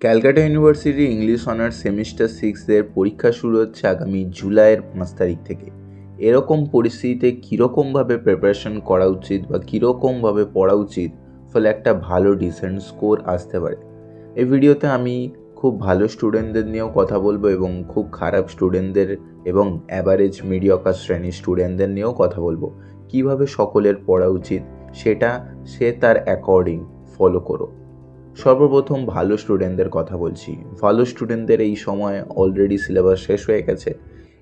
Calcutta University English honours semester সিক্সের পরীক্ষা শুরু হচ্ছে আগামী জুলাইয়ের পাঁচ তারিখ থেকে। এরকম পরিস্থিতিতে কীরকমভাবে প্রিপারেশন করা উচিত বা কীরকমভাবে পড়া উচিত? ফলে একটা ভালো ডিসেন্ট স্কোর আসতে পারে। এই ভিডিওতে আমি খুব ভালো স্টুডেন্টদের নিয়েও কথা বলব এবং খুব খারাপ স্টুডেন্টদের এবং অ্যাভারেজ মিডিয়কার শ্রেণির স্টুডেন্টদের নিয়েও কথা বলব। কীভাবে সকলের পড়া উচিত? সেটা সে তার অ্যাকর্ডিং ফলো করো সর্বপ্রথম ভালো স্টুডেন্টদের কথা বলছি। ভালো স্টুডেন্টদের এই সময় অলরেডি সিলেবাস শেষ হয়ে গেছে।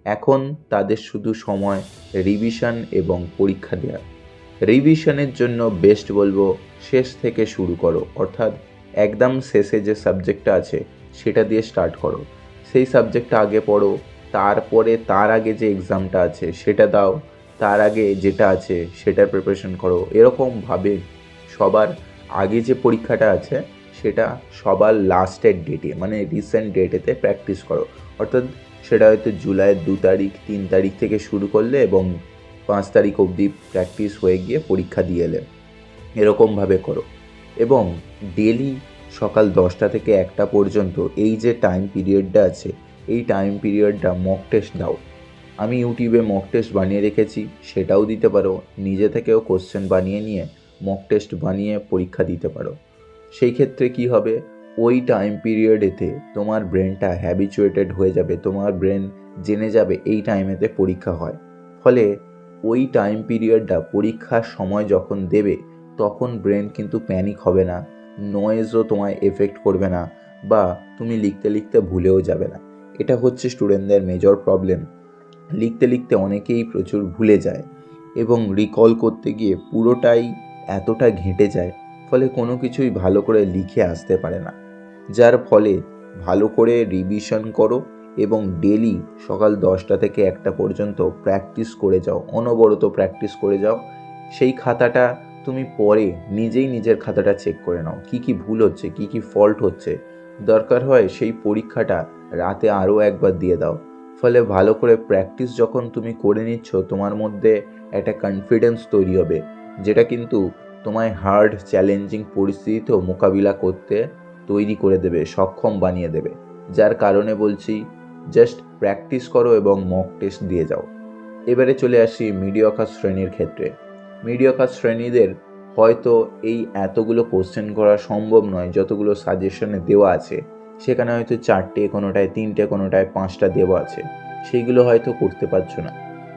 এখন তাদের শুধু সময় রিভিশন এবং পরীক্ষা দেওয়া রিভিশনের জন্য বেস্ট বলব, শেষ থেকে শুরু করো। অর্থাৎ একদম শেষে যে সাবজেক্টটা আছে, সেটা দিয়ে স্টার্ট করো। সেই সাবজেক্টটা আগে পড়ো, তারপরে তার আগে যে এক্সামটা আছে, সেটা দাও। তার আগে যেটা আছে, সেটার প্রিপারেশন করো। এরকমভাবে সবার আগে যে পরীক্ষাটা আছে সেটা সবার লাস্টের ডেটে মানে রিসেন্ট ডেটেতে প্র্যাকটিস করো। অর্থাৎ সেটা হয়তো জুলাইয়ের দু তারিখ, তিন তারিখ থেকে শুরু করলে এবং পাঁচ তারিখ অবধি প্র্যাকটিস হয়ে গিয়ে পরীক্ষা দিয়ে এলে। এরকমভাবে করো। এবং ডেলি সকাল দশটা থেকে একটা পর্যন্ত এই যে টাইম পিরিয়ডটা আছে, এই টাইম পিরিয়ডটা মক টেস্ট দাও। আমি ইউটিউবে মক টেস্ট বানিয়ে রেখেছি, সেটাও দিতে পারো। নিজে থেকেও কোশ্চেন বানিয়ে নিয়ে মক টেস্ট বানিয়ে পরীক্ষা দিতে পারো। সেই ক্ষেত্রে কি হবে? ওই টাইম পিরিয়ডেতে তোমার ব্রেনটা হ্যাবিচুয়েটেড হয়ে যাবে, তোমার ব্রেন জেনে যাবে এই টাইমেতে পরীক্ষা হয়। ফলে ওই টাইম পিরিয়ডটা পরীক্ষার সময় যখন দেবে, তখন ব্রেন কিন্তু প্যানিক হবে না নয়েজও তোমায় এফেক্ট করবে না বা তুমি লিখতে লিখতে ভুলেও যাবে না। এটা হচ্ছে স্টুডেন্টদের মেজর প্রবলেম লিখতে লিখতে অনেকেই প্রচুর ভুলে যায় এবং রিকল করতে গিয়ে পুরোটাই এতটা ঘেঁটে যায় ফলে কোনো কিছুই ভালো করে লিখে আসতে পারে না। যার ফলে ভালো করে রিভিশন করো এবং ডেলি সকাল দশটা থেকে একটা পর্যন্ত প্র্যাকটিস করে যাও, অনবরত প্র্যাকটিস করে যাও। সেই খাতাটা তুমি পরে নিজেই নিজের খাতাটা চেক করে নাও, কি কি ভুল হচ্ছে, কি কি ফল্ট হচ্ছে। দরকার হয় সেই পরীক্ষাটা রাতে আরও একবার দিয়ে দাও। ফলে ভালো করে প্র্যাকটিস যখন তুমি করে নিচ্ছ, তোমার মধ্যে একটা কনফিডেন্স তৈরি হবে, যেটা কিন্তু তোমায় হার্ড চ্যালেঞ্জিং পরিস্থিতিতেও মোকাবিলা করতে তৈরি করে দেবে, সক্ষম বানিয়ে দেবে। যার কারণে বলছি জাস্ট প্র্যাকটিস করো এবং মক টেস্ট দিয়ে যাও। এবারে চলে আসি মিডিয়কার শ্রেণির ক্ষেত্রে। মিডিয়কার শ্রেণীদের হয়তো এই এতগুলো কোশ্চেন করা সম্ভব নয়, যতগুলো সাজেশনে দেওয়া আছে। সেখানে হয়তো চারটে কোনোটায়, তিনটে কোনোটায়, পাঁচটা দেওয়া আছে। সেইগুলো হয়তো করতে পারছ না।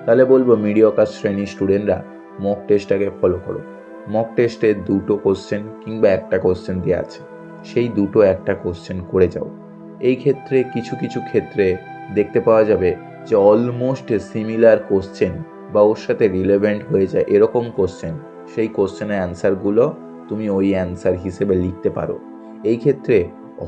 তাহলে বলব মিডিয়কার শ্রেণির স্টুডেন্টরা মক টেস্টটাকে ফলো করো। মক টেস্টে দুটো কোশ্চেন কিংবা একটা কোশ্চেন দেওয়া আছে। সেই দুটো একটা কোশ্চেন করে যাও। এই ক্ষেত্রে কিছু কিছু ক্ষেত্রে দেখতে পাওয়া যাবে যে অলমোস্ট সিমিলার কোশ্চেন বা ওর সাথে রিলেভেন্ট হয়ে যায় এরকম কোশ্চেন সেই কোশ্চেনের অ্যান্সারগুলো তুমি ওই অ্যান্সার হিসেবে লিখতে পারো। এই ক্ষেত্রে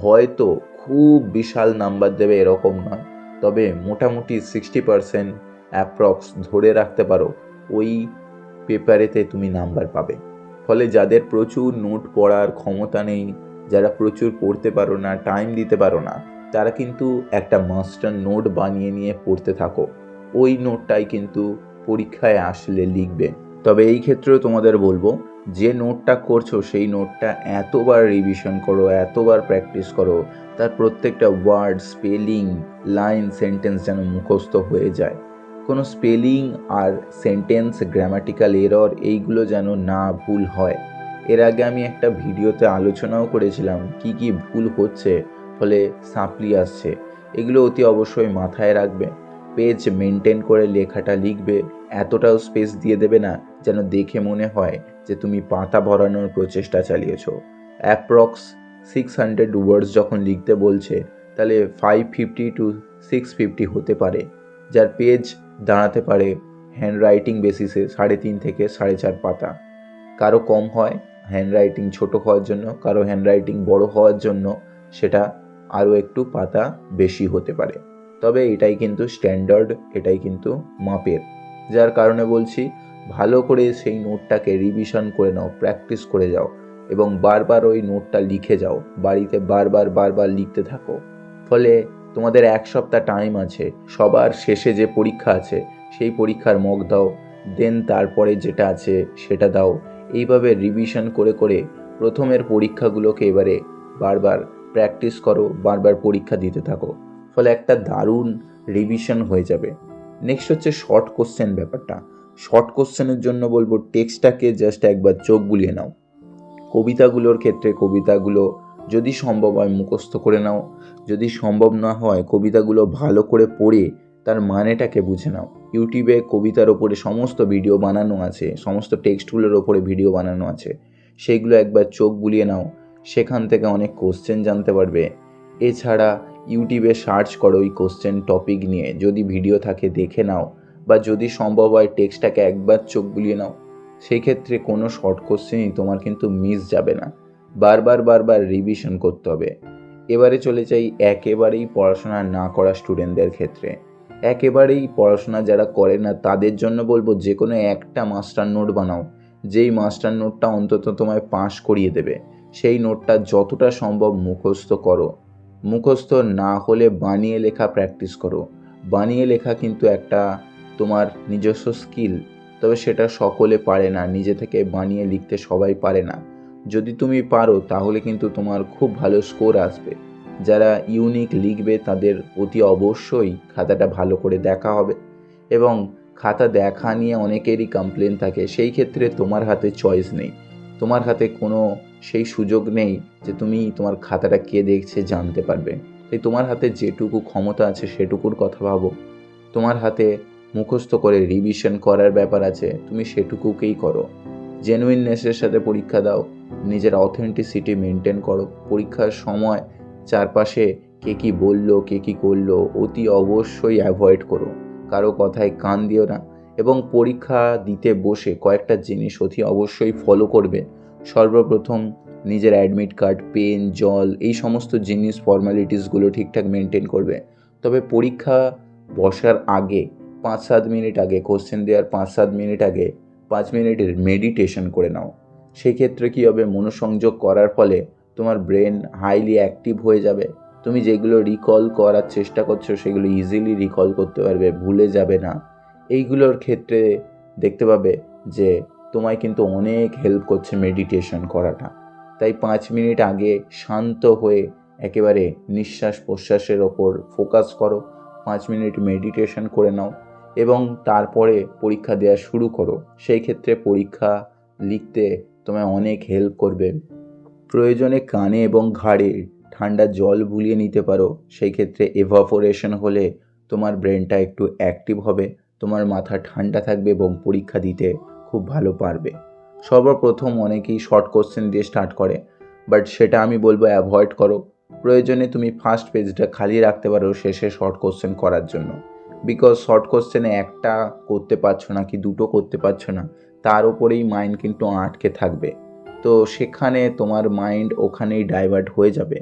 হয়তো খুব বিশাল নাম্বার দেবে এরকম নয়, তবে মোটামুটি সিক্সটি পারসেন্ট অ্যাপ্রক্স ধরে রাখতে পারো, ওই পেপারেতে তুমি নাম্বার পাবে। ফলে যাদের প্রচুর নোট পড়ার ক্ষমতা নেই, যারা প্রচুর পড়তে পারো না টাইম দিতে পারো না, তারা কিন্তু একটা মাস্টার নোট বানিয়ে নিয়ে পড়তে থাকো। ওই নোটটাই কিন্তু পরীক্ষায় আসলে লিখবে। তবে এই ক্ষেত্রেও তোমাদের বলব, যে নোটটা করছ, সেই নোটটা এতবার রিভিশন করো, এতবার প্র্যাকটিস করো, তার প্রত্যেকটা ওয়ার্ড স্পেলিং লাইন সেন্টেন্স যেন মুখস্থ হয়ে যায়। কোনো স্পেলিং আর সেন্টেন্স, গ্রামাটিক্যাল এরর এইগুলো যেন না ভুল হয়। এর আগে আমি একটা ভিডিওতে আলোচনাও করেছিলাম কি কি ভুল হচ্ছে, ফলে সাপ্লি আসছে। এগুলো অতি অবশ্যই মাথায় রাখবে। পেজ মেনটেন করে লেখাটা লিখবে, এতটাও স্পেস দিয়ে দেবে না যেন দেখে মনে হয় যে তুমি পাতা ভরানোর প্রচেষ্টা চালিয়েছো। অ্যাপ্রক্স সিক্স হান্ড্রেড ওয়ার্ডস যখন লিখতে বলছে, তাহলে five fifty to six fifty হতে পারে। যার পেজ দাঁড়াতে পারে হ্যান্ডরাইটিং বেসিসে সাড়ে তিন থেকে সাড়ে চার পাতা। কারও কম হয় হ্যান্ডরাইটিং ছোট হওয়ার জন্য, কারও হ্যান্ডরাইটিং বড় হওয়ার জন্য সেটা আরও একটু পাতা বেশি হতে পারে। তবে এটাই কিন্তু স্ট্যান্ডার্ড এটাই কিন্তু মাপের। যার কারণে বলছি, ভালো করে সেই নোটটাকে রিভিশন করে নাও প্র্যাকটিস করে যাও এবং বারবার ওই নোটটা লিখে যাও, বাড়িতে বারবার বারবার লিখতে থাকো। ফলে তোমাদের এক সপ্তাহ টাইম আছে, সবার শেষে যে পরীক্ষা আছে, সেই পরীক্ষার মক দাও দেন তারপরে যেটা আছে সেটা দাও। এইভাবে রিভিশন করে করে প্রথমের পরীক্ষাগুলোকে এবারে বারবার প্র্যাকটিস করো, বারবার পরীক্ষা দিতে থাকো। ফলে একটা দারুণ রিভিশন হয়ে যাবে। নেক্সট হচ্ছে শর্ট কোশ্চেন ব্যাপারটা। শর্ট কোশ্চেনের জন্য বলব টেক্সটটাকে জাস্ট একবার চোখ বুলিয়ে নাও। কবিতাগুলোর ক্ষেত্রে কবিতাগুলো যদি সম্ভব হয় মুখস্থ করে নাও। যদি সম্ভব না হয় কবিতাগুলো ভালো করে পড়ে তার মানেটাকে বুঝে নাও। ইউটিউবে কবিতার ওপরে সমস্ত ভিডিও বানানো আছে, সমস্ত টেক্সটগুলোর ওপরে ভিডিও বানানো আছে। সেইগুলো একবার চোখ বুলিয়ে নাও, সেখান থেকে অনেক কোশ্চেন জানতে পারবে। এছাড়া ইউটিউবে সার্চ করো ওই কোশ্চেন টপিক নিয়ে। যদি ভিডিও থাকে দেখে নাও বা যদি সম্ভব হয় টেক্সটটাকে একবার চোখ বুলিয়ে নাও। সেই ক্ষেত্রে কোনো শর্ট কোশ্চেনই তোমার কিন্তু মিস যাবে না। বারবার বারবার রিভিশন করতে হবে। এবারে চলে যাই একেবারেই পড়াশোনা না করা স্টুডেন্টদের ক্ষেত্রে। একেবারেই পড়াশোনা যারা করে না, তাদের জন্য বলব যে কোনো একটা মাস্টার নোট বানাও। যেই মাস্টার নোটটা অন্তত তোমায় পাস করিয়ে দেবে, সেই নোটটা যতটা সম্ভব মুখস্থ করো। মুখস্থ না হলে বানিয়ে লেখা প্র্যাকটিস করো। বানিয়ে লেখা কিন্তু একটা তোমার নিজস্ব স্কিল তবে সেটা সকলে পারে না। নিজে থেকে বানিয়ে লিখতে সবাই পারে না। যদি তুমি পারো, তাহলে কিন্তু তোমার খুব ভালো স্কোর আসবে। যারা ইউনিক লিখবে, তাদের অতি অবশ্যই খাতাটা ভালো করে দেখা হবে এবং খাতা দেখা নিয়ে অনেকেরই কমপ্লেন থাকে। সেই ক্ষেত্রে তোমার হাতে চয়েস নেই। তোমার হাতে কোনো সেই সুযোগ নেই যে তুমি তোমার খাতাটা কে দেখছে জানতে পারবে। তাই তোমার হাতে যেটুকু ক্ষমতা আছে, সেটুকুর কথা ভাবো। তোমার হাতে মুখস্থ করে রিভিশন করার ব্যাপার আছে, তুমি সেটুকুকেই করো। জেনুইননেসের সাথে পরীক্ষা দাও। নিজের অথেন্টিসিটি মেনটেন করো। পরীক্ষার সময় চারপাশে কে কী বলল, কে কী করল, অতি অবশ্যই অ্যাভয়েড করো। কারও কথায় কান দিও না এবং পরীক্ষা দিতে বসে কয়েকটা জিনিস অতি অবশ্যই ফলো করবে। সর্বপ্রথম নিজের অ্যাডমিট কার্ড পেন জল এই সমস্ত জিনিস ফর্মালিটিসগুলো ঠিকঠাক মেনটেন করবে। তবে পরীক্ষা বসার আগে পাঁচ সাত মিনিট আগে কোশ্চেন দেওয়ার পাঁচ সাত মিনিট আগে, পাঁচ মিনিটের মেডিটেশন করে নাও। সেক্ষেত্রে কী হবে? মনোসংযোগ করার ফলে তোমার ব্রেন হাইলি অ্যাক্টিভ হয়ে যাবে। তুমি যেগুলো রিকল করার চেষ্টা করছ, সেগুলো ইজিলি রিকল করতে পারবে, ভুলে যাবে না। এইগুলোর ক্ষেত্রে দেখতে পাবে যে তোমায় কিন্তু অনেক হেল্প করছে মেডিটেশন করাটা। তাই পাঁচ মিনিট আগে শান্ত হয়ে একেবারে নিঃশ্বাস প্রশ্বাসের ওপর ফোকাস করো। পাঁচ মিনিট মেডিটেশন করে নাও এবং তারপরে পরীক্ষা দেওয়া শুরু করো। সেই ক্ষেত্রে পরীক্ষা লিখতে তোমায় অনেক হেল্প করবে। প্রয়োজনে কানে এবং ঘাড়ে ঠান্ডা জল বুলিয়ে নিতে পারো। সেই ক্ষেত্রে এভাপোরেশন হলে তোমার ব্রেনটা একটু অ্যাক্টিভ হবে। তোমার মাথা ঠান্ডা থাকবে এবং পরীক্ষা দিতে খুব ভালো পারবে। সর্বপ্রথম অনেকেই শর্ট কোশ্চেন দিয়ে স্টার্ট করে। বাট সেটা আমি বলব অ্যাভয়েড করো। প্রয়োজনে তুমি ফার্স্ট পেজটা খালি রাখতে পারো শেষে শর্ট কোশ্চেন করার জন্য। বিকজ শর্ট কোশ্চেনে একটা করতে পারছ না কি দুটো করতে পারছ না। তার উপরেই মাইন্ড কিন্তু আটকে থাকবে। তো সেখানে তোমার মাইন্ড ওখানেই ডাইভার্ট হয়ে যাবে।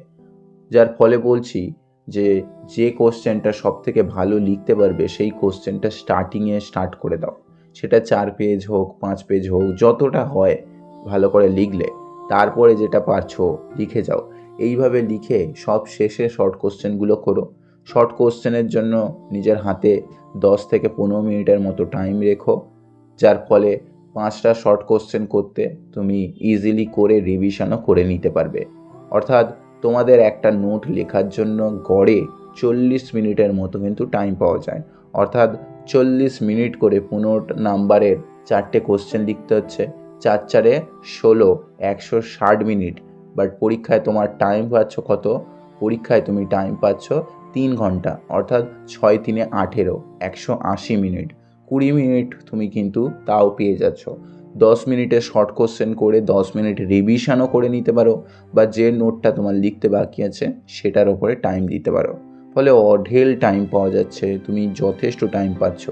যার ফলে বলছি যে যে কোশ্চেনটা সব থেকে ভালো লিখতে পারবে, সেই কোশ্চেনটা স্টার্টিংয়ে স্টার্ট করে দাও। সেটা চার পেজ হোক, পাঁচ পেজ হোক, যতটা হয় ভালো করে লিখলে। তারপরে যেটা পারছ, লিখে যাও। এইভাবে লিখে সব শেষে শর্ট কোশ্চেনগুলো করো। শর্ট কোশ্চেনের জন্য নিজের হাতে দশ থেকে পনেরো মিনিটের মতো টাইম রেখো। যার ফলে পাঁচটা শর্ট কোশ্চেন করতে তুমি ইজিলি করে রিভিশনও করে নিতে পারবে। অর্থাৎ তোমাদের একটা নোট লেখার জন্য গড়ে চল্লিশ মিনিটের মতো কিন্তু টাইম পাওয়া যায়। অর্থাৎ চল্লিশ মিনিট করে পনেরো নাম্বারের চারটে কোশ্চেন লিখতে হচ্ছে। চার চারে ষোলো, একশো ষাট মিনিট। বাট পরীক্ষায় তোমার টাইম পাচ্ছ কত? পরীক্ষায় তুমি টাইম পাচ্ছ তিন ঘণ্টা। অর্থাৎ ছয় তিনে আঠেরো, একশো আশি মিনিট। কুড়ি মিনিট তুমি কিন্তু তাও পেয়ে যাচ্ছ। দশ মিনিটের শর্ট কোশ্চেন করে, দশ মিনিট রিভিশনও করে নিতে পারো বা যে নোটটা তোমার লিখতে বাকি আছে সেটার ওপরে টাইম দিতে পারো। ফলে অঢেল টাইম পাওয়া যাচ্ছে, তুমি যথেষ্ট টাইম পাচ্ছ।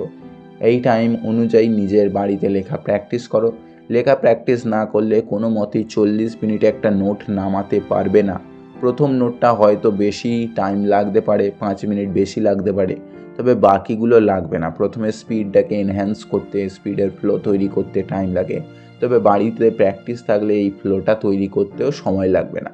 এই টাইম অনুযায়ী নিজের বাড়িতে লেখা প্র্যাকটিস করো। লেখা প্র্যাকটিস না করলে কোনো মতেই চল্লিশ মিনিটে একটা নোট নামাতে পারবে না। প্রথম নোটটা হয়তো বেশি টাইম লাগতে পারে, পাঁচ মিনিট বেশি লাগতে পারে। তবে বাকিগুলো লাগবে না। প্রথমে স্পিডটাকে এনহ্যান্স করতে স্পিডের ফ্লো তৈরি করতে টাইম লাগে। তবে বাড়িতে প্র্যাকটিস থাকলে এই ফ্লোটা তৈরি করতেও সময় লাগবে না।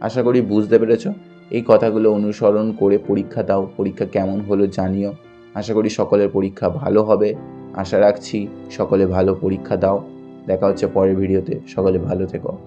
আশা করি বুঝতে পেরেছ? এই কথাগুলো অনুসরণ করে পরীক্ষা দাও। পরীক্ষা কেমন হলো জানিও। আশা করি সকলের পরীক্ষা ভালো হবে। আশা রাখছি সকলে ভালো পরীক্ষা দাও। দেখা হচ্ছে পরের ভিডিওতে। সকলে ভালো থেকো।